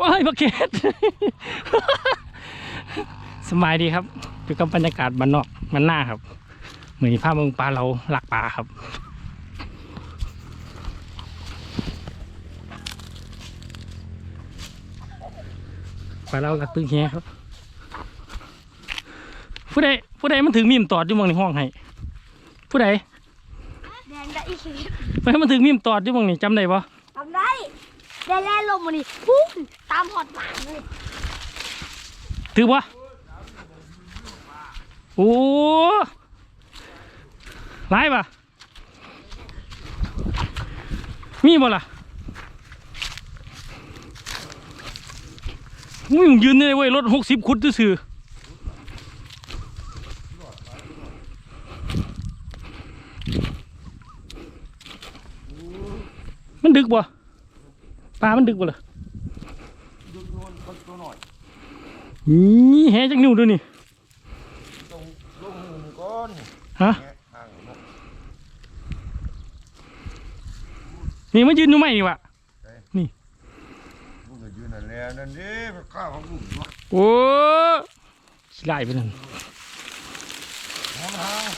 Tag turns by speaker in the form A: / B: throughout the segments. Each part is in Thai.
A: ว้ายบักเก็ตสบายดีครับอยู่กับบรรยากาศบ้านนอกมันหน้าครับ เหมือนภาพเมืองปลาเราหลักปลาครับปลาเรากับตึงแฮครับ ผู้ใดผู้ใดมันถึงมีมตอดอยู่เมืองในห้องให้ผู้ใด
B: แดงได้อีกที
A: ผู้ใดมันถึงมีมตอดอยู่เมืองนี่จำได้ปะ
B: ทำได้ ได้แล่ลงมานี่พุ่งตามหอดหมางเลย
A: ถือปะโอ้ร้ายปะมีบ่ล่ะมึงยืนได้เว้ยรถหกสิบคุดซื่อมันดึกบ่ ปลามันดึกบ่ล่ะ
C: ดึงโดนคนตัวหน่อย
A: นี่แฮจักนิ้วด้วยนี่
C: ตรงลงมือก้อน
A: ฮะ
C: แงะห่างเนาะ
A: นี่มายืนอยู่ไหมนี่วะ
C: ลูกก็ยืนนั่นแหละนั่นเด้มันข้าวของลูกเนาะ
A: โอ้ขี้ไล่ไปนั่น
C: หอมห่าง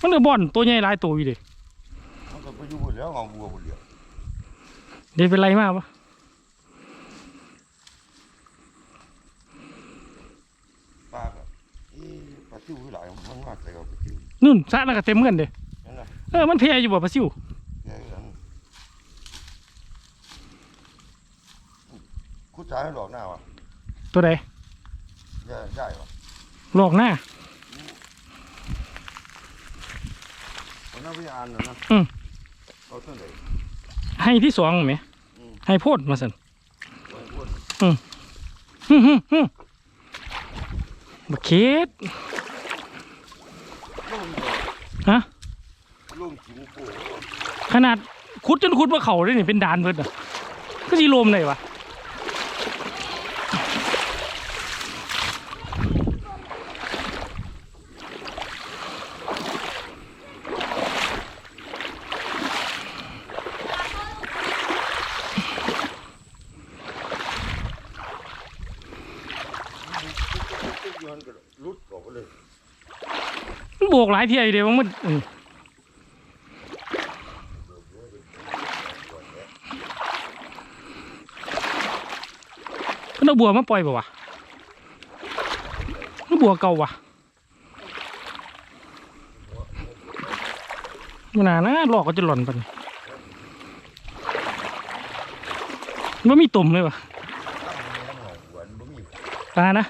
A: มันก็บ่อนตัวใหญ่หลายตัวอยู่เดิ
C: มันก็ไป อยู่บนแล้วเอาบัวบนเดียว
A: เดี๋ยวเป็นไรมากปะ
C: ปลาก็เอ๊ะปลาซิวคือหลายมันมาใส่เอาปลาซิว
A: นู่นสระนั่นก็เต็มเหมือนกันเด้
C: นั่นน่ะ
A: เออมันเพยอยู่บ่ปลาซิว
C: แกกันคุณชายให้หลอกหน้าวะ
A: ตัวใด
C: แย่ใช่วะ
A: หลอกหน้า
C: คนนั้นไปอ่านน่ะนะ
A: อืม
C: เอาเท่าไหร่
A: ให้ที่สองไหม
C: อืม
A: ให้โพดมาสัน
C: ไว้อ้วน
A: ฮึ่มฮึ่มฮึ่มบักเค็ด
C: ลงบ่
A: ฮะ
C: ลงจิ๋วโป้
A: ขนาดขุดจนขุดว่าเขาเลยนี่เป็นดานเบิดอะก็สีลมเลยวะ
C: ย้อนก็รุดออกไปเลย
A: มันโบกหลายเที่ยอยู่เดียวมันอืมเพิ่นเอาบัวมาปล่อยป่าวะมันบัวเก่าวะมันน่านะหลอกก็จะหล่อนไปนี่มันมีตุ่มเลยวะ
C: ตั้งในน้ำหนองหวนบ่มี
A: ตานะ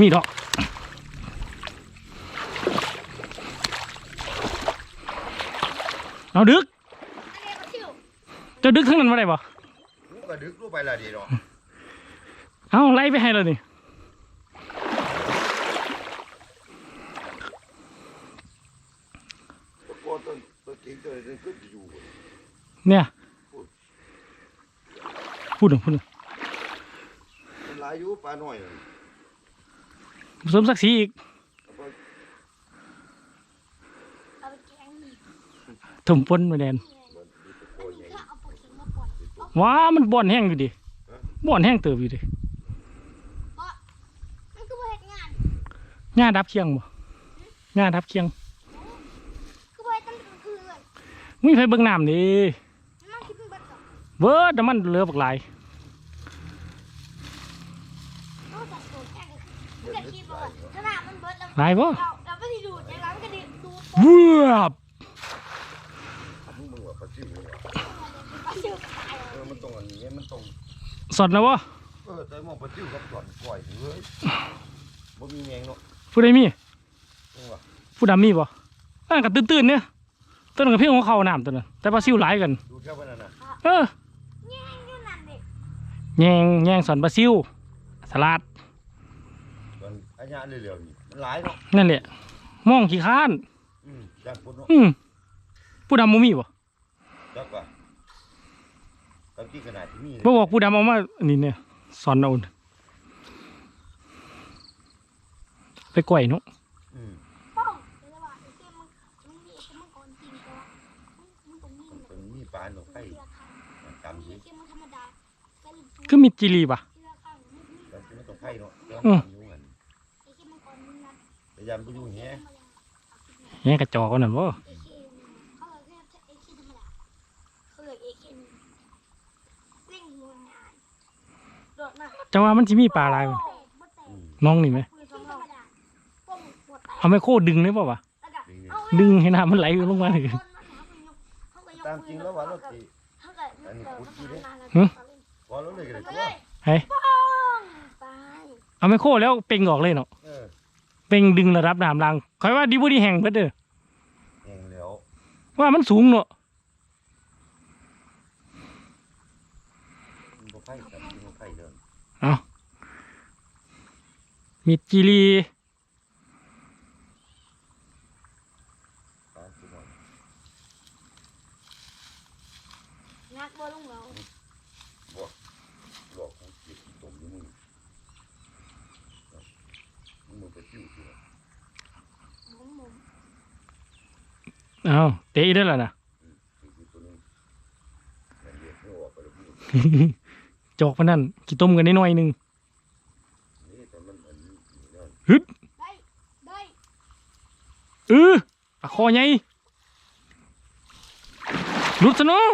A: มีดอกเอาดึก
B: อันนี้ก็ชิว
A: เจะดึกทั้งนั้นมาได้ปะ
C: กูก็ดึกรู้ไปละดีเนาะ
A: เอาไล่ไปให้เรานี่
C: ตะโกนต้นต้นทิ้งต้นนี้ขึ้นอยู่
A: เนี่ยพูดหนึ่งพูดหนึ่ง
C: มันหลายอยู่ปลาหน่อย
A: ผ สมศักดิ์ศรีอีก
C: เอาไป
B: เอาไปแกงนี่
A: ถุ่มปนมาแดน
C: มันมีตะโกนใหญ่
B: ถ้าเอาปลาเค็มมาปล่อย
A: ว้ามันบ่อนแห้งอยู่ดิบ่อนแห้งเติบอยู่ดิ
B: มันก็บ่เฮ็ดงาน
A: หญ้าดับเคียงบ่หญ้าดับเคียง
B: ก็บ่เฮ็ดตั้งแต่กลางคืนเลย
A: มีไฟเบิ่งน้ำดิ
B: มันคิดเป็นเบิดก่อน
A: เบิดน้ำมันเหลือบักหลาย
B: โอ้แต่โดนแกงก็คือมันก็คิดว่าขนาดมันเบิดแล้ว
A: หลายบ่
B: เราเราไม่ได้ดูดจากนั้นมันก็ดีดูด
A: เวูบ
C: มึงมึงว่าปลาจิ้วนี่ว่ะ
B: ปลาชิวตาย
C: เออมันตรงอันนี้มันตรง
A: สดนะวะ
C: เออแต่หมองปลาจิ้วกับก่อนปล่อยเฮ้ยบ่มีแมงเนาะ
A: ผู้ใดมี
C: มึงว่า
A: ผู้ดำมีบ่อ่าก็ตื่นๆเนี่ยต้นกับเพียงของเขาน้ำตัวนั้นแต่ปลาซิวหลายกัน
C: ดูแค่วันนั้นน่ะ
A: เออ
B: แย่งอยู่นั่นเด็ก
A: แยงแยงสอนปลาซิวสลัด
C: มันอัน ยะเร็วๆนี่มันหลายเนาะ
A: นั่นแหละมองขี้ข้าน
C: อืมจักคนเนาะ
A: อืมผู้ดำบ่มีบ่
C: จักว่ากับที่ขนาดที่มี
A: บ่บอกผู้ดำเอามาอันนี้เนี่ยสอนเอาไปก่อยเนาะ
C: อืม
B: ป้องเดี๋ยวว่าไอ้เกมมันมันมีไอ้เกมมันก่อนจริงแต่ว่ามันมันตรงนี้
C: มันมีปลาหนกไข่
B: เสื้อข้าง
C: มันจำ
B: ไอ้
C: ดิ
B: เกมมันธรรมดาแค่ลืมตัว
A: คือมีจิรีป่ะ
B: เสื้อข้างมันมี
C: จำที่มันต้องไข่เนาะแล้ว
A: อืม
C: มัน ยายามไปอยู่แฮะ
A: แง่กระจอกกันนั่นบ่
B: ไอ้เกมเขาเลยแค่ไอ้เกมธรรมดาเขาเลยไอ้เกมเล่งหัวงานโดดมา
A: จะว่ามันสิมีปลาอะไรบ่
C: อืม
A: น้องนี่ไหม
B: ปืนธรรมดาป้องหัวแตก
A: เอาไมโครดึงได้ป่าวะ
B: แล้วก็
C: จริง
B: เอา
A: ดึงให้น้ำมันไหลลงมาถึง
B: คนมันหาปืนยกเขาก็ยก
C: ตามจริงแล้วว่าเราตี
B: เขาก็ยกเดินทหารมาแล้ว
A: หึ
C: พอแล้วเลยกันเลย
B: มา
C: ตัว
B: เลย
A: เฮ้ย
B: ป้องไป
A: เอาไมโครแล้วเป่งออกเลยเนาะ
C: เออ
A: เป่งดึงระดับน้ำลังคอยว่าดีบ่ดีแห่งเบิดเด้อ
C: แห้งแล้ว
A: ว่ามันสูงเนาะ
C: มันบ่ไข่กับมันบ่ไข่เดิน
A: มีจิรี
C: ปลาสิเนาะ
B: งักบ่ลงเรา
C: หลอกของเก็บตมอยู่มึงมึงมึงไปจิ้วสิ เนาะ
B: ผมผม
A: เอาเตะอีกได้อล่ะนะ
C: จิ้วสิตัวนึงมันเรียกไม่ออกไปแล้วมึง
A: จอกมันนั่นกี่ต้มกันได้หน่อยหนึง
C: นี่แต่มันอันนี้นั่น
B: ได้ได้
A: เออปลาคอใหญ่หลุดซะเนาะ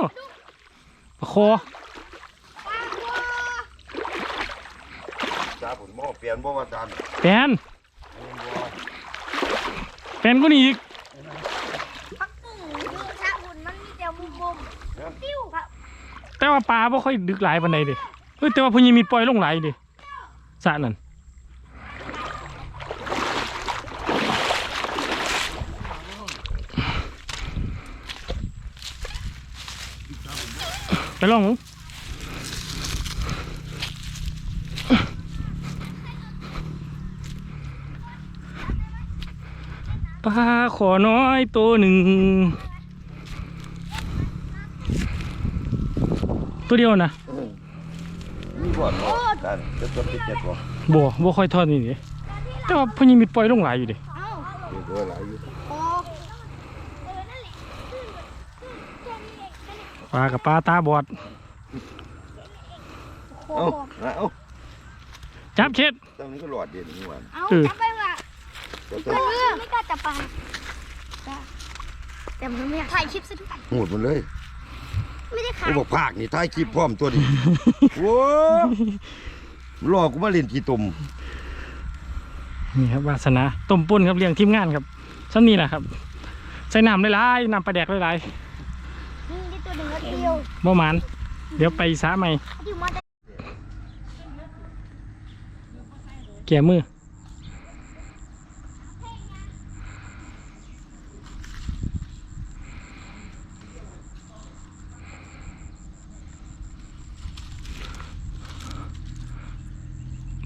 A: ปลาคอ
B: ปลาวัว
C: จ้าผมหม้อเปลี่ยนบ่ว่าจาน
A: แปน
C: อันนี้บ่
A: แป นก็นี่อีก
B: พักตึ้งดูชะหุ่นมันมีแต่มุมมุมปิ้วครับ
A: แต่ว่าปลาบ่ค่อยดึกหลายปานใดเด้เฮ้ยแต่ว่าเพิ่นยังมีปล่อยลงหลายเด้สระนั่นไปลองหู ปลาขอน้อยตัวหนึ่ง ตัวเดียวนะ
C: มีบ่อนบ่จานจะตัวติดเจ็ดบ่
A: บ่บ่ค่อยทอดนี่ดิแต่ว่าเพิ่นยังมีปล่อยลงหลายอยู่เดิ
B: เอ้า
C: เดี๋ยวตัวหลายอยู่
B: โอ้เออนั่นแหละแค่นี้เองแค่นี้
A: ปลากับปลาตาบอด
B: โอ้
C: เอ้า
B: โห
C: มาเอ้า
A: จับเช็ด
C: ตรงนี้ก็หลอดเด่นนี่หว่า
B: เอา
A: เออ
B: จับไป ว่ะ
C: จะ
B: เพื่อนไม่กล้าจับปลาแต่มันไม่อยากถ่ายคลิปซะด้วย
C: หมดมันเลย
B: ไม่ได้ขา
C: กู
B: ย
C: บอกภาคนี่ท้ายคลิปพร้อมตัวนี้โว้หลอกกูมาเล่นกี่ตุ่ม
A: นี่ครับวาสนาต้มป่นครับเลี้ยงทีมงานครับซ้ำนี่แหละครับ ใส่น้ำหลายๆน้ำปลาแดกหลาย
B: นี่ได้ตัวหนึ่งแล้วเดียว
A: ๆบ่หมานเดี๋ยวไปสาใหม่
B: ที่มาได้
A: แก่มือ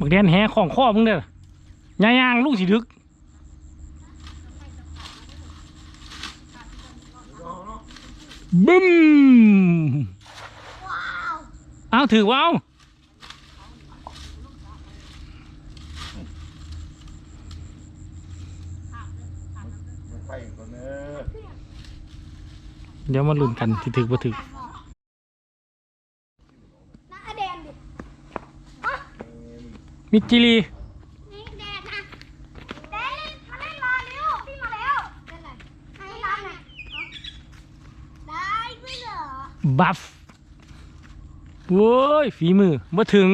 A: บักแดนแห่ของข้อมึงเด้อยายางลูกสิดึกบึ้ม
B: ว้าว
A: เอาถือว้าว
C: เอะ
A: เดี๋ยวมาลุ้นกันที่ถือบ่ถือ
B: น้าแดงดิ
A: มิจิลี
B: นี่แดงนะแดงมาเล่นมาเร็วพี่มาแล้วเป็นไรให้ร้านน่ะได้ด้วยเหรอ
A: บัฟโว้ยฝีมือมาถึง